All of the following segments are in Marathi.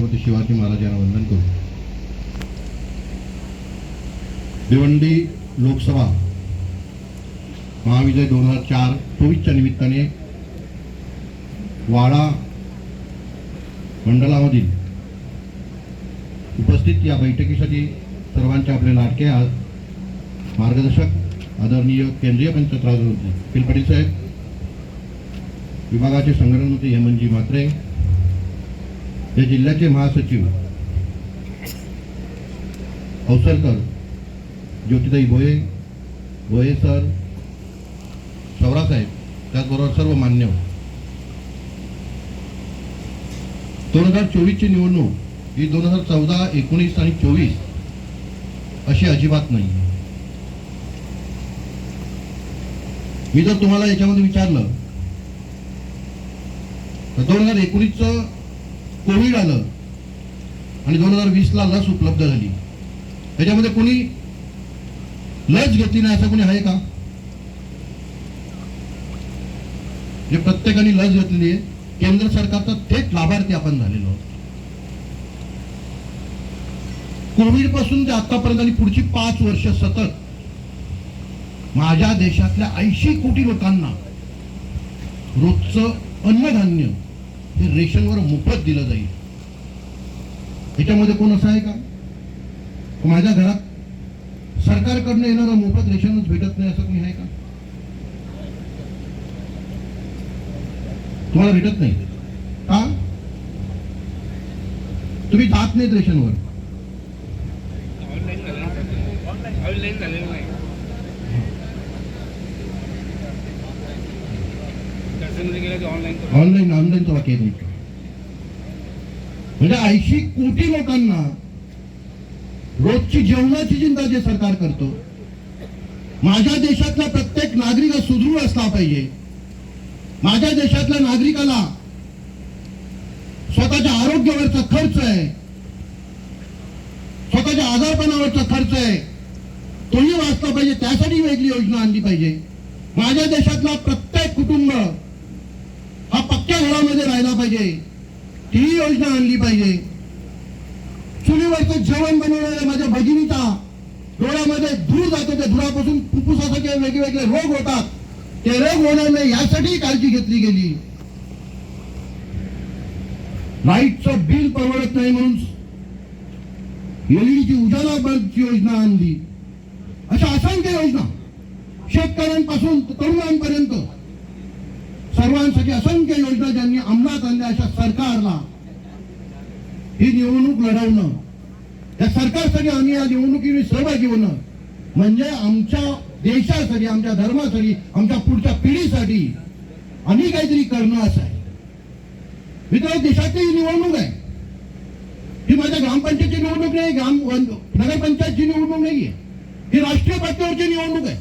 छत्रपती शिवाजी महाराजांना वंदन करू. भिवंडी लोकसभा महाविजय दोन हजार चार चोवीसच्या निमित्ताने वाडा मंडळामधील उपस्थित या बैठकीसाठी सर्वांचे आपले लाडके मार्गदर्शक आदरणीय केंद्रीय पंचायत राज मंत्री पाटील साहेब विभागाचे संघटन मंत्री हेमंतजी म्हात्रे या जिल्ह्याचे महासचिव. अवसरकर ज्योतिताई भोये भोये सर सवरासाहेब त्याचबरोबर सर्व मान्य. दोन हजार चोवीसची निवडणूक ही दोन हजार चौदा एकोणीस आणि चोवीस अशी अजिबात नाही. मी जर तुम्हाला याच्यामध्ये विचारलं तर दोन हजार एकोणीसचं कोविड आलं आणि दोन हजार वीसला लस उपलब्ध झाली. त्याच्यामध्ये कोणी लस घेतली नाही असं कोणी आहे का? जे प्रत्येकाने लस घेतलेली आहे केंद्र सरकारचा थेट लाभार्थी आपण झालेलो आहोत. कोविडपासून ते आतापर्यंत आणि पुढची पाच वर्ष सतत माझ्या देशातल्या ऐंशी कोटी लोकांना रोजचं अन्नधान्य हे रेशनवर मोफत दिलं जाईल. याच्यामध्ये कोण असं आहे का? माझ्या घरात सरकारकडनं येणारं मोफत रेशनच भेटत नाही असं कोणी आहे का? तुम्हाला भेटत नाही? का? तुम्ही जात नाहीत रेशनवर. ऑनलाईन ऑनलाईन तुला ऑनलाईन म्हणजे ऐंशी कोटी लोकांना रोजची जेवणाची चिंता जे सरकार करतो माझ्या देशातला प्रत्येक नागरिक सुदृढ असला पाहिजे. माझ्या देशातल्या नागरिकाला स्वतःच्या आरोग्यावरचा खर्च आहे. स्वतःच्या आजारपणावरचा खर्च आहे. तोही वाचला पाहिजे. त्यासाठी वेगळी योजना आणली पाहिजे. माझ्या देशातला प्रत्येक कुटुंब हा पक्क्या घरामध्ये राहिला पाहिजे. ती योजना आणली पाहिजे. चुलीवरचं जेवण बनवणाऱ्या माझ्या भगिनीचा डोळ्यामध्ये धूर जातो. त्या धुरापासून फुफ्फुसासारखे वेगवेगळे रोग होतात. ते रोग होणार नाही यासाठी काळजी घेतली गेली. लाईटचं बिल परवडत नाही म्हणून एलईडीची उजाला बल्बची योजना आणली. अशा असंख्य योजना. शेतकऱ्यांपासून तरुणांपर्यंत. सर्वांसाठी असंख्य योजना ज्यांनी अंमलात आणल्या अशा सरकारला. ही निवडणूक लढवणं. या सरकारसाठी आम्ही या निवडणुकीने सहभागी होणं म्हणजे आमच्या देशासाठी आमच्या धर्मासाठी आमच्या पुढच्या पिढीसाठी आम्ही काहीतरी करणं असं आहे. मित्र देशातली ही निवडणूक आहे. ही माझ्या ग्रामपंचायतची निवडणूक नाही ग्राम नगरपंचायतची निवडणूक नाहीये. ही राष्ट्रीय पातळीवरची निवडणूक आहे.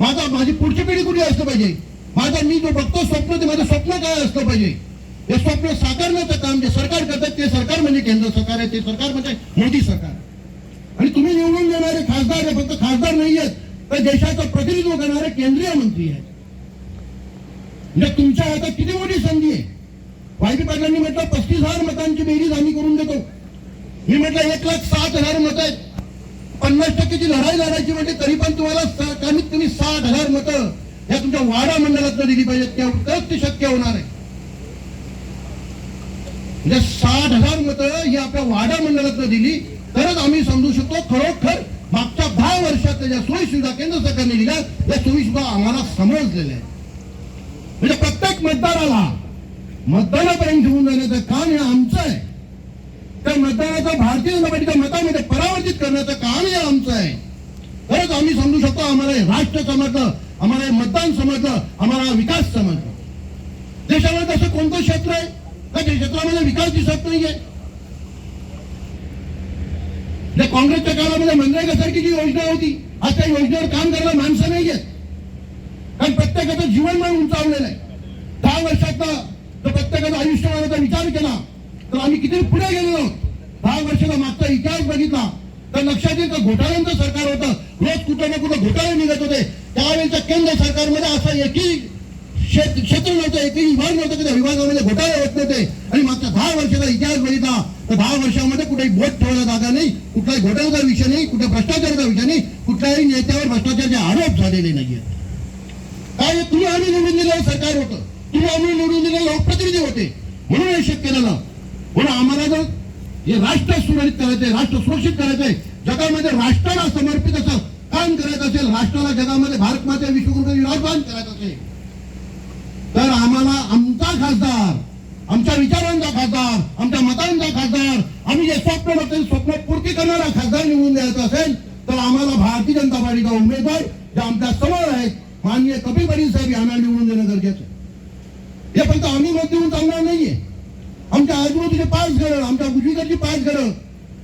माझा माझी पुढची पिढी कुठे असलं पाहिजे? माझा मी जो बघतो स्वप्न ते माझं स्वप्न काय असलं पाहिजे? हे स्वप्न साकारण्याचं काम जे सरकार करतात ते सरकार म्हणजे केंद्र सरकार आहे ते सरकार म्हणजे मोदी सरकार. आणि तुम्ही निवडून देणारे खासदार हे फक्त खासदार नाही आहेत तर देशाचं प्रतिनिधित्व करणारे केंद्रीय मंत्री आहेत. म्हणजे तुमच्या हातात किती मोठी संधी आहे? वायबी पाटलांनी म्हटलं पस्तीस हजार मतांची बेरीज आम्ही करून देतो. मी म्हटलं एक लाख सात हजार मत आहेत. पन्नास टक्केची लढाई लढायची म्हणजे तरी पण तुम्हाला कमीत कमी साठ हजार मतं ह्या तुमच्या वाडा मंडळात दिली पाहिजेत त्या- तरच ते शक्य होणार आहे. म्हणजे साठ हजार मतं ही आपल्या वाडा मंडळात दिली तरच आम्ही समजू शकतो खरोखर मागच्या दहा वर्षात ज्या सोयी सुविधा केंद्र सरकारने दिल्या त्या सोयी सुद्धा आम्हाला समजलेल्या आहेत. म्हणजे प्रत्येक मतदाराला मतदानापर्यंत घेऊन जाण्याचं काम हे आमचं आहे. त्या मतदानाचा भारतीय जनता पार्टीच्या मतामध्ये परावर्तित करण्याचं काम हे आमचं आहे. खरंच आम्ही समजू शकतो आम्हाला राष्ट्र समजलं. आम्हाला हे मतदान समजलं आम्हाला विकास समजला. देशामध्ये असं कोणतं क्षेत्र आहे का त्या क्षेत्रामध्ये विकास दिसत नाहीये. त्या काँग्रेसच्या काळामध्ये मनरेगासारखी जी योजना होती आज त्या योजनेवर काम करायला माणसं नाहीयेत. कारण प्रत्येकाचं जीवनमान उंचावलेलं आहे. दहा वर्षाचा जर प्रत्येकाचं आयुष्यमानाचा विचार केला तर आम्ही किती पुढे गेलेलो आहोत? दहा वर्षाचा मागचा इतिहास बघितला तर लक्षात येईल का घोटाळ्यांचं सरकार होतं. रोज कुठं ना कुठं घोटाळे निघत होते. त्यावेळेच्या केंद्र सरकारमध्ये असा एकही क्षेत्र नव्हतं एकही विभाग नव्हतं की त्या विभागामध्ये घोटाळे होत नव्हते. आणि मागच्या दहा वर्षाचा इतिहास बघितला तर दहा वर्षामध्ये कुठेही बोट ठेवला जागा नाही कुठलाही घोटाळ्याचा विषय नाही कुठे भ्रष्टाचाराचा विषय नाही कुठल्याही नेत्यावर भ्रष्टाचाराचे आरोप झालेले नाहीये काय तुम्ही आम्ही निवडून दिलेलं सरकार होतं. तुम्ही आम्ही निवडून दिलेले लोकप्रतिनिधी होते. म्हणून हे शक्य झालं. म्हणून आम्हाला जर हे राष्ट्र सुरक्षित करायचंय राष्ट्र सुरक्षित करायचंय जगामध्ये राष्ट्राला समर्पित असं काम करायचं असेल राष्ट्राला जगामध्ये भारत माते विश्वगुरू विराजमान करायचं असेल. तर आम्हाला आमचा खासदार आमच्या विचारांचा खासदार आमच्या मतांचा खासदार आम्ही जे स्वप्न बघतो स्वप्न पूर्ती करणारा खासदार निवडून द्यायचा असेल तर आम्हाला भारतीय जनता पार्टीचा उमेदवार जे आमच्यासमोर आहेत माननीय कपिल पाटील साहेब यांना निवडून देणं गरजेचं हे फक्त आम्ही मत देऊन चालणार नाहीये. आमच्या आजूबाजूचे पाच घरं आमच्या उजवीकडची पाच घरं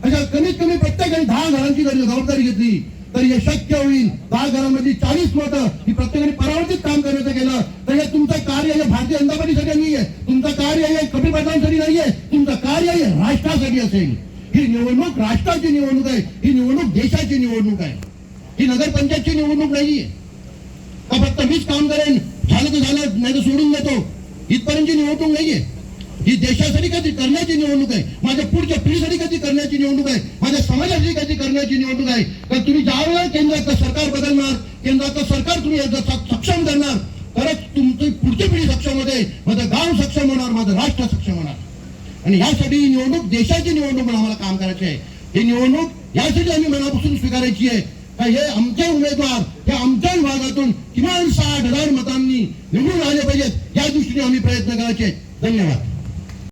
अशा कमीत कमी प्रत्येकाने दहा घरांची जर जबाबदारी घेतली. तर हे शक्य होईल. दहा घरामध्ये चाळीस मतं ही प्रत्येकाने परावर्तित काम करायचं केलं. तर हे तुमचं कार्य हे भारतीय जनता पार्टीसाठी नाहीये तुमचं कार्य हे कपिल पाटलांसाठी नाहीये तुमचं कार्य हे राष्ट्रासाठी असेल. ही निवडणूक राष्ट्राची निवडणूक आहे. ही निवडणूक देशाची निवडणूक आहे. ही नगरपंचायतची निवडणूक नाहीये का फक्त मीच काम करेन? झालं तर झालं नाही तर सोडून देतो. इथपर्यंतची निवडणूक नाहीये ही देशासाठी कधी करण्याची निवडणूक आहे? माझ्या पुढच्या पिढीसाठी कधी करण्याची निवडणूक आहे? माझ्या समाजासाठी कधी करण्याची निवडणूक आहे? तर तुम्ही ज्यावेळेला केंद्राचं सरकार बदलणार केंद्राचं सरकार तुम्ही सक्षम करणार तरच तुमची पुढची पिढी सक्षम होते माझं गाव सक्षम होणार माझं राष्ट्र सक्षम होणार. आणि यासाठी ही निवडणूक देशाची निवडणूक म्हणून आम्हाला काम करायची आहे. ही निवडणूक यासाठी आम्ही मनापासून स्वीकारायची आहे. का हे आमचे उमेदवार हे आमच्या विभागातून किमान साठ हजार मतांनी निवडून आले पाहिजेत या दृष्टीने आम्ही प्रयत्न करायचे धन्यवाद.